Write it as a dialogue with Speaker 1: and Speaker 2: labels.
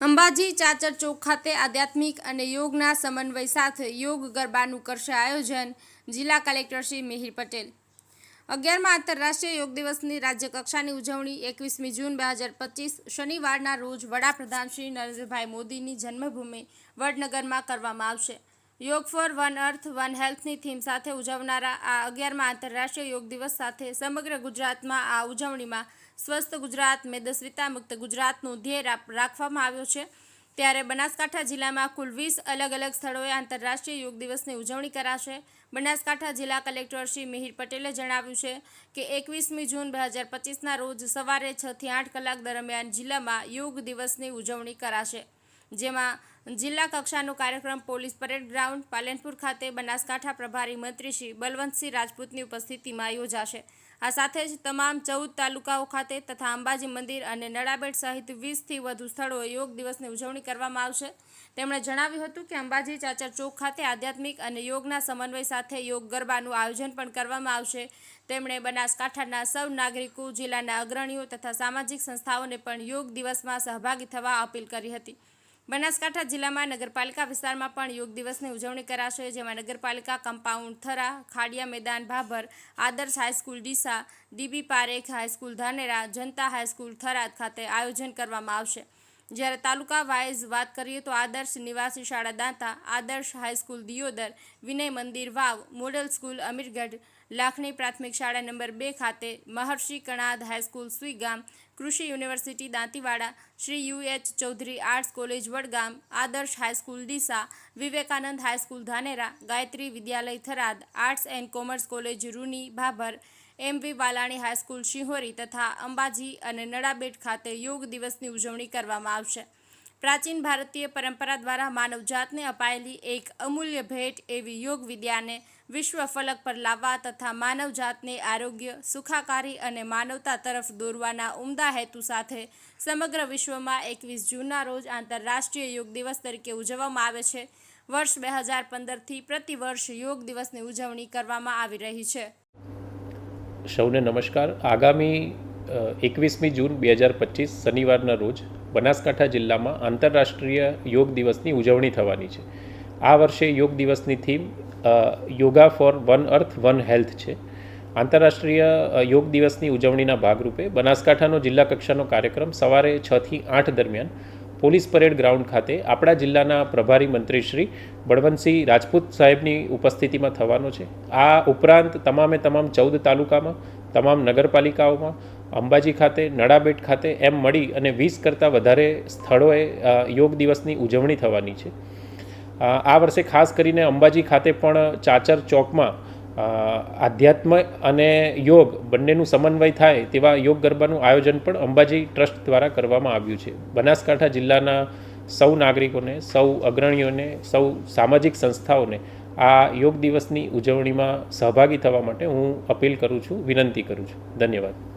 Speaker 1: અંબાજી ચાચર ચોક ખાતે આધ્યાત્મિક અને યોગના સમન્વય સાથે યોગ ગરબાનું કરશે આયોજન જિલ્લા કલેક્ટર શ્રી મિહિર પટેલ. અગિયારમાં આંતરરાષ્ટ્રીય યોગ દિવસની રાજ્યકક્ષાની ઉજવણી એકવીસમી જૂન બે હજાર પચીસ શનિવારના રોજ વડાપ્રધાન શ્રી નરેન્દ્રભાઈ મોદીની જન્મભૂમિ વડનગરમાં કરવામાં આવશે. Yoga for one earth, one હેલ્થની theme સાથે ઉજવનારા આ અગિયારમાં આંતરરાષ્ટ્રીય યોગ દિવસ સાથે સમગ્ર ગુજરાતમાં આ ઉજવણીમાં સ્વસ્થ ગુજરાત, મેદસ્વીતા મુક્ત ગુજરાતનું ધ્યેય રાખવામાં આવ્યો છે. ત્યારે બનાસકાંઠા જિલ્લામાં કુલ વીસ અલગ અલગ સ્થળોએ આંતરરાષ્ટ્રીય યોગ દિવસની ઉજવણી કરાશે. બનાસકાંઠા જિલ્લા કલેક્ટર શ્રી મિહિર પટેલે જણાવ્યું છે કે એકવીસમી જૂન બે હજાર પચીસના રોજ સવારે છથી આઠ કલાક દરમિયાન જિલ્લામાં યોગ દિવસની ઉજવણી કરાશે. જેમાં જિલ્લા કક્ષાનો કાર્યક્રમ પોલીસ પરેડ ગ્રાઉન્ડ, પાલનપુર ખાતે બનાસકાંઠા પ્રભારી મંત્રી શ્રી બલવંતસિંહ રાજપૂતની ઉપસ્થિતિમાં યોજાશે. આ સાથે જ તમામ ચૌદ તાલુકાઓ ખાતે તથા અંબાજી મંદિર અને નડાબેટ સહિત વીસથી વધુ સ્થળોએ યોગ દિવસની ઉજવણી કરવામાં આવશે. તેમણે જણાવ્યું હતું કે અંબાજી ચાચર ચોક ખાતે આધ્યાત્મિક અને યોગના સમન્વય સાથે યોગ ગરબાનું આયોજન પણ કરવામાં આવશે. તેમણે બનાસકાંઠાના સૌ નાગરિકો, જિલ્લાના અગ્રણીઓ તથા સામાજિક સંસ્થાઓને પણ યોગ દિવસમાં સહભાગી થવા અપીલ કરી હતી. બનાસકાંઠા જિલ્લામાં નગરપાલિકા વિસ્તારમાં પણ યોગ દિવસની ઉજવણી કરાશે, જેમાં નગરપાલિકા કમ્પાઉન્ડ થરા, ખાડિયા મેદાન, Bhabhar, Adarsh high school Deesa, DB Parekh high school Dhanera, Janata high school Tharad ખાતે આયોજન કરવામાં આવશે. જ્યારે તાલુકા વાઇઝ વાત કરીએ તો આદર્શ નિવાસી શાળા દાંતા, આદર્શ high school Deodar, Vinay Mandir, Vav, model school, Amirgadh, Lakhani પ્રાથમિક શાળા નંબર બે ખાતે મહર્ષિ કણાદ હાઈસ્કૂલ સુઈગામ કૃષિ university Dantiwada, Shri U H Chaudhary arts college Vadgam, Adarsh high school Deesa, Vivekanand high school Dhanera, Gayatri Vidyalaya Tharad, arts and commerce college Runi, Bhabhar M V Valani high school Shihori તથા અંબાજી અને નડાબેટ ખાતે યોગ દિવસની ઉજવણી કરવામાં આવશે. પ્રાચીન ભારતીય પરંપરા દ્વારા માનવજાતને અપાયેલી એક અમૂલ્ય ભેટ એવી યોગ વિદ્યાને વિશ્વ ફલક પર લાવવા તથા માનવજાતને આરોગ્ય, સુખાકારી અને માનવતા તરફ દોરવાના ઉમદા હેતુ સાથે સમગ્ર વિશ્વમાં એકવીસ જૂનના રોજ આંતરરાષ્ટ્રીય યોગ દિવસ તરીકે ઉજવવામાં આવે છે. વર્ષ બે હજાર પંદરથી પ્રતિવર્ષ યોગ દિવસની ઉજવણી કરવામાં આવી રહી છે.
Speaker 2: સૌને નમસ્કાર. આગામી એકવીસમી જૂન બે હજાર પચીસ શનિવારના રોજ બનાસકાંઠા જિલ્લામાં આંતરરાષ્ટ્રીય યોગ દિવસની ઉજવણી થવાની છે. આ વર્ષે યોગ દિવસની theme yoga for one earth, one health છે. આંતરરાષ્ટ્રીય યોગ દિવસની ઉજવણીના ભાગરૂપે બનાસકાંઠાનો જિલ્લા કક્ષાનો કાર્યક્રમ સવારે છથી આઠ દરમિયાન પોલીસ પરેડ ગ્રાઉન્ડ ખાતે આપણા જિલ્લાના પ્રભારી મંત્રી શ્રી બળવંતસિંહ રાજપૂત સાહેબની ઉપસ્થિતિમાં થવાનો છે. આ ઉપરાંત તમામે તમામ ચૌદ તાલુકામાં, તમામ નગરપાલિકાઓમાં, અંબાજી ખાતે નડાબેટ ખાતે એમ મળી અને વીસ કરતાં વધારે સ્થળોએ યોગ દિવસની ઉજવણી થવાની છે. આ વર્ષે ખાસ કરીને અંબાજી ખાતે પણ ચાચર ચોકમાં આધ્યાત્મ અને યોગ બંનેનું સમન્વય થાય તેવા યોગ ગરબાનું આયોજન પણ અંબાજી ટ્રસ્ટ દ્વારા કરવામાં આવ્યું છે. બનાસકાંઠા જિલ્લાના સૌ નાગરિકોને, સૌ અગ્રણીઓને, સૌ સામાજિક સંસ્થાઓને આ યોગ દિવસની ઉજવણીમાં સહભાગી થવા માટે હું અપીલ કરું છું, વિનંતી કરું છું. ધન્યવાદ.